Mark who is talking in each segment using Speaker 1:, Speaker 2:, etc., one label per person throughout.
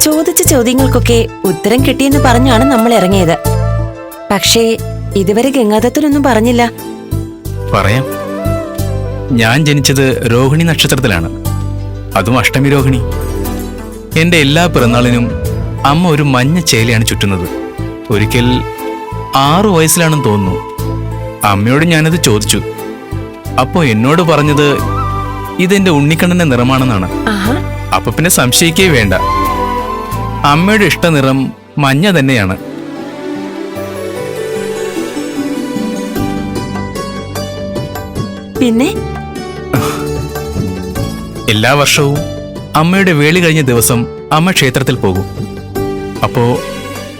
Speaker 1: ചോദിച്ച ചോദ്യങ്ങൾക്കൊക്കെ ഉത്തരം കിട്ടിയെന്ന് പറഞ്ഞാണ് നമ്മൾ ഇറങ്ങിയത്. പക്ഷേ ഇതുവരെ ഗംഗാദത്തിനൊന്നും പറഞ്ഞില്ല.
Speaker 2: പറയാം. ഞാൻ ജനിച്ചത് രോഹിണി നക്ഷത്രത്തിലാണ്. അതും അഷ്ടമി രോഹിണി. എന്റെ എല്ലാ പിറന്നാളിനും അമ്മ ഒരു മഞ്ഞ ചേലയാണ് ചുറ്റുന്നത്. ഒരിക്കൽ ആറു വയസ്സിലാണെന്ന് തോന്നുന്നു. അമ്മയോട് ഞാനത് ചോദിച്ചു. അപ്പോ എന്നോട് പറഞ്ഞത് ഇതെന്റെ ഉണ്ണിക്കണ്ണന്റെ നിറമാണെന്നാണ്. അപ്പൊ പിന്നെ സംശയിക്കേ വേണ്ട. അമ്മയുടെ ഇഷ്ടനിറം മഞ്ഞ തന്നെയാണ്.
Speaker 1: പിന്നെ?
Speaker 2: എല്ലാ വർഷവും അമ്മയുടെ വേളി കഴിഞ്ഞ ദിവസം അമ്മ ക്ഷേത്രത്തിൽ പോകും. അപ്പോ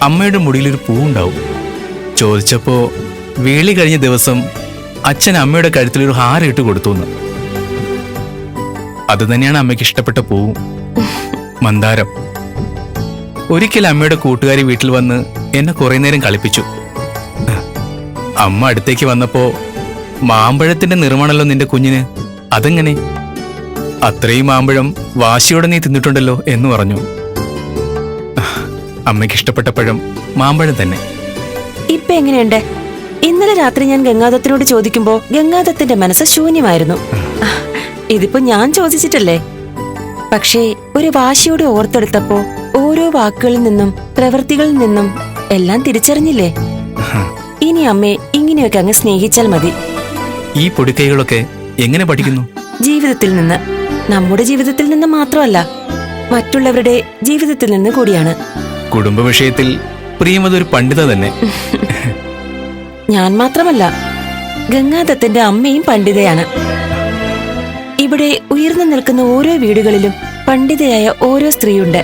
Speaker 2: അമ്മയുടെ മുടിയിലൊരു പൂവുണ്ടാവും. ചോദിച്ചപ്പോ വേളി കഴിഞ്ഞ ദിവസം അച്ഛൻ അമ്മയുടെ കഴുത്തിൽ ഒരു ഹാരം ഇട്ട് കൊടുത്തു എന്ന്. അത് തന്നെയാണ് അമ്മയ്ക്ക് ഇഷ്ടപ്പെട്ട പൂവും. മന്ദാരം. ഒരിക്കൽ അമ്മയുടെ കൂട്ടുകാരി വീട്ടിൽ വന്ന് എന്നെ കുറെ നേരം കളിപ്പിച്ചു. അമ്മ അടുത്തേക്ക് വന്നപ്പോ മാമ്പഴത്തിന്റെ നിർമ്മാണല്ലോ നിന്റെ കുഞ്ഞിന്? അതെങ്ങനെ? അത്രയും മാമ്പഴം വാശിയോടെ നീ തിന്നിട്ടുണ്ടല്ലോ എന്ന് പറഞ്ഞു. അമ്മയ്ക്ക് ഇഷ്ടപ്പെട്ട പഴം മാമ്പഴം തന്നെ.
Speaker 1: ഇപ്പൊ എങ്ങനെയുണ്ട്? ഇന്നലെ രാത്രി ഞാൻ ഗംഗാദത്തിനോട് ചോദിക്കുമ്പോ ഗംഗാദത്തിന്റെ മനസ്സ് ശൂന്യമായിരുന്നു. ഇതിപ്പോ ഞാൻ ചോദിച്ചിട്ടല്ലേ? പക്ഷേ ഒരു വാശിയോടെ ഓർത്തെടുത്തപ്പോ ഓരോ വാക്കുകളിൽ നിന്നും പ്രവൃത്തികളിൽ നിന്നും എല്ലാം തിരിച്ചറിഞ്ഞില്ലേ? ഇനി അമ്മയെ ഇങ്ങനെയൊക്കെ അങ്ങ് സ്നേഹിച്ചാൽ മതി.
Speaker 2: ഈ പൊടിക്കൈകളൊക്കെ എങ്ങനെ പഠിക്കുന്നു?
Speaker 1: ജീവിതത്തിൽ നിന്ന്. നമ്മുടെ ജീവിതത്തിൽ നിന്ന് മാത്രമല്ല മറ്റുള്ളവരുടെ ജീവിതത്തിൽ നിന്ന് കൂടിയാണ്.
Speaker 2: കുടുംബ വിഷയത്തിൽ പ്രിയമതൊരു പണ്ഡിത തന്നെ.
Speaker 1: ഞാൻ മാത്രമല്ല ഗംഗാദത്തിന്റെ അമ്മയും പണ്ഡിതയാണ്. ഇവിടെ ഉയർന്നു നിൽക്കുന്ന ഓരോ വീടുകളിലും പണ്ഡിതയായ ഓരോ സ്ത്രീയുണ്ട്.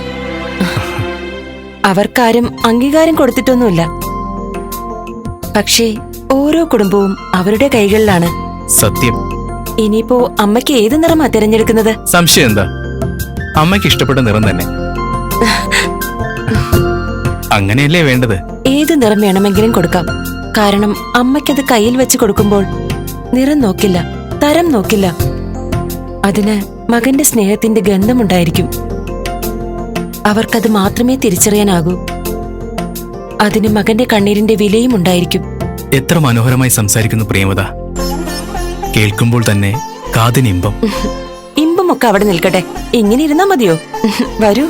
Speaker 1: അവർക്കാരും അംഗീകാരം കൊടുത്തിട്ടൊന്നുമില്ല. പക്ഷേ ഓരോ കുടുംബവും അവരുടെ കൈകളിലാണ്.
Speaker 2: സത്യം.
Speaker 1: ഇനിയിപ്പോ അമ്മയ്ക്ക് ഏത് നിറമാ തിരഞ്ഞെടുക്കുന്നത്?
Speaker 2: സംശയം എന്താ അമ്മയ്ക്ക് ഇഷ്ടപ്പെട്ട നിറം തന്നെ. അങ്ങനെയല്ലേ വേണ്ടത്?
Speaker 1: ഏത് നിറം വേണമെങ്കിലും കൊടുക്കാം. കാരണം അമ്മയ്ക്കത് കയ്യിൽ വെച്ച് കൊടുക്കുമ്പോൾ നിറം നോക്കില്ല തരം നോക്കില്ല. അതിന് മകന്റെ സ്നേഹത്തിന്റെ ഗന്ധമുണ്ടായിരിക്കും. അവർക്കത് മാത്രമേ തിരിച്ചറിയാനാകൂ. അതിന് മകന്റെ കണ്ണീരിന്റെ വിലയും ഉണ്ടായിരിക്കും.
Speaker 2: എത്ര മനോഹരമായി സംസാരിക്കുന്നു പ്രിയമത. കേൾക്കുമ്പോൾ തന്നെ കാതിന് ഇമ്പം.
Speaker 1: ഇമ്പമൊക്കെ അവിടെ നിൽക്കട്ടെ. ഇങ്ങനെ ഇരുന്നാ മതിയോ? വരൂ.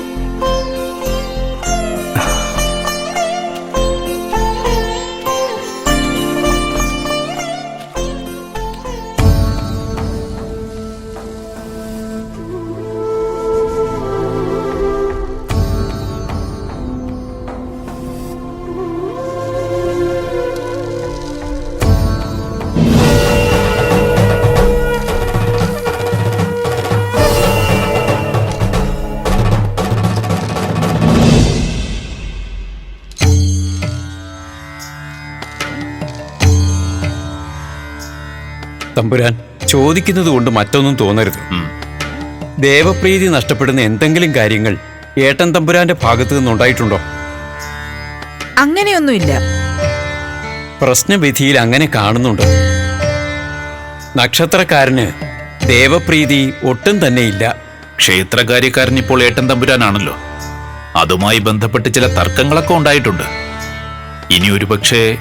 Speaker 3: തമ്പുരാൻ ചോദിക്കുന്നത് കൊണ്ട് മറ്റൊന്നും തോന്നരുത്. ദേവപ്രീതി നഷ്ടപ്പെടുന്ന എന്തെങ്കിലും കാര്യങ്ങൾ ഏട്ടൻ തമ്പുരാന്റെ ഭാഗത്തു നിന്നുണ്ടായിട്ടുണ്ടോ?
Speaker 4: അങ്ങനെയൊന്നുമില്ല.
Speaker 3: പ്രശ്നവിധിയിൽ അങ്ങനെ കാണുന്നുണ്ട്. നക്ഷത്രക്കാരന് ദേവപ്രീതി ഒട്ടും തന്നെ ഇല്ല.
Speaker 5: ക്ഷേത്രകാര്യക്കാരൻ ഇപ്പോൾ ഏട്ടൻ തമ്പുരാനാണല്ലോ. അതുമായി ബന്ധപ്പെട്ട് ചില തർക്കങ്ങളൊക്കെ ഉണ്ടായിട്ടുണ്ട്. ഇനി ഒരുപക്ഷെ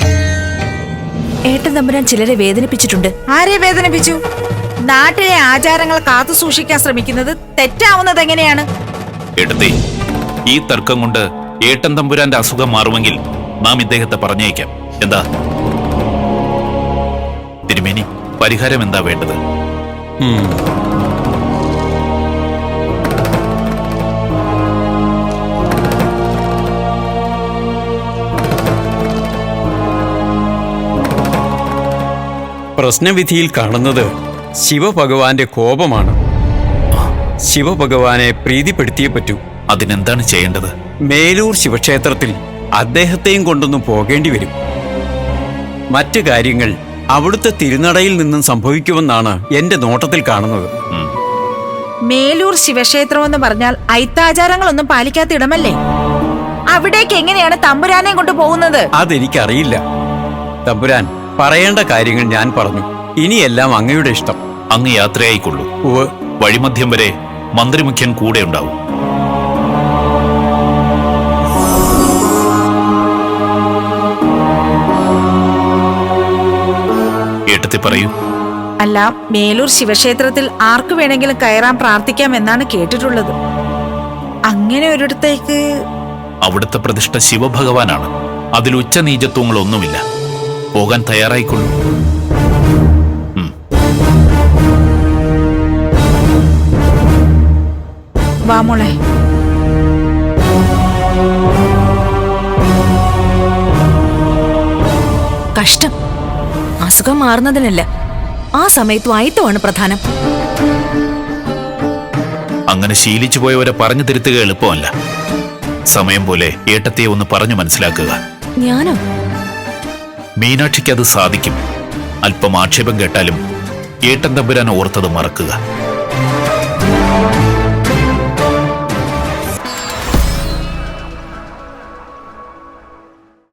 Speaker 6: ഏട്ടൻ തമ്പുരാൻ ചിലരെ വേദനിപ്പിച്ചിട്ടുണ്ട്.
Speaker 4: ആരെ വേദനിപ്പിച്ചു? നാട്ടിലെ ആചാരങ്ങൾ കാത്തു സൂക്ഷിക്കാൻ ശ്രമിക്കുന്നത് തെറ്റാവുന്നത് എങ്ങനെയാണ്?
Speaker 5: എടുത്തേ ഈ തർക്കം കൊണ്ട് ഏട്ടൻ തമ്പുരാന്റെ അസുഖം മാറുമെങ്കിൽ നാം ഇദ്ദേഹത്തെ പറഞ്ഞേക്കാം എന്താ? തിരുമേനി പരിഹാരം എന്താ വേണ്ടത്?
Speaker 3: പ്രശ്നവിധിയിൽ കാണുന്നത് ശിവഭഗവാന്റെ കോപമാണ്. ശിവഭഗവാനെ പ്രീതിപ്പെടുത്തിയേ പറ്റൂ.
Speaker 5: അതിനെന്താണ് ചെയ്യേണ്ടത്?
Speaker 3: മേലൂർ ശിവക്ഷേത്രത്തിൽ അദ്ദേഹത്തെയും കൊണ്ടൊന്നും പോകേണ്ടി വരും. മറ്റു കാര്യങ്ങൾ അവിടുത്തെ തിരുനടയിൽ നിന്നും സംഭവിക്കുമെന്നാണ് എന്റെ നോട്ടത്തിൽ കാണുന്നത്.
Speaker 4: മേലൂർ ശിവക്ഷേത്രം എന്ന് പറഞ്ഞാൽ ഐത്താചാരങ്ങളൊന്നും പാലിക്കാത്ത ഇടമല്ലേ? അവിടേക്ക് എങ്ങനെയാണ് തമ്പുരാനെ കൊണ്ട് പോകുന്നത്?
Speaker 3: അതെനിക്കറിയില്ല. തമ്പുരാൻ പറയേണ്ട കാര്യങ്ങൾ ഞാൻ പറഞ്ഞു. ഇനിയെല്ലാം അങ്ങയുടെ ഇഷ്ടം.
Speaker 5: അങ്ങ് യാത്രയായിക്കൊള്ളൂ. വഴിമധ്യം വരെ മന്ത്രിമുഖ്യൻ കൂടെ ഉണ്ടാവും. പറയൂ.
Speaker 4: അല്ല മേലൂർ ശിവക്ഷേത്രത്തിൽ ആർക്ക് വേണമെങ്കിലും കയറാൻ പ്രാർത്ഥിക്കാമെന്നാണ് കേട്ടിട്ടുള്ളത്. അങ്ങനെ ഒരിടത്തേക്ക്
Speaker 5: അവിടുത്തെ പ്രതിഷ്ഠ ശിവഭഗവാനാണ്. അതിൽ ഉച്ചനീചത്വങ്ങളൊന്നുമില്ല. പോകാൻ തയ്യാറായിക്കൊള്ളൂ. വാമോളെ
Speaker 4: വാ മോളെ.
Speaker 6: കഷ്ടം. അസുഖം മാറുന്നതിനല്ല. ആ സമയത്തും അയിത്തമാണ് പ്രധാനം.
Speaker 5: അങ്ങനെ ശീലിച്ചു പോയവരെ പറഞ്ഞു തിരുത്തുക എളുപ്പമല്ല. സമയം പോലെ ഏട്ടത്തെ ഒന്ന് പറഞ്ഞു മനസ്സിലാക്കുക.
Speaker 6: ഞാനോ?
Speaker 5: മീനാക്ഷിക്ക് അത് സാധിക്കും. അല്പം ആക്ഷേപം കേട്ടാലും ഏട്ടൻ തമ്പുരാൻ ഓർത്തത് മറക്കുക.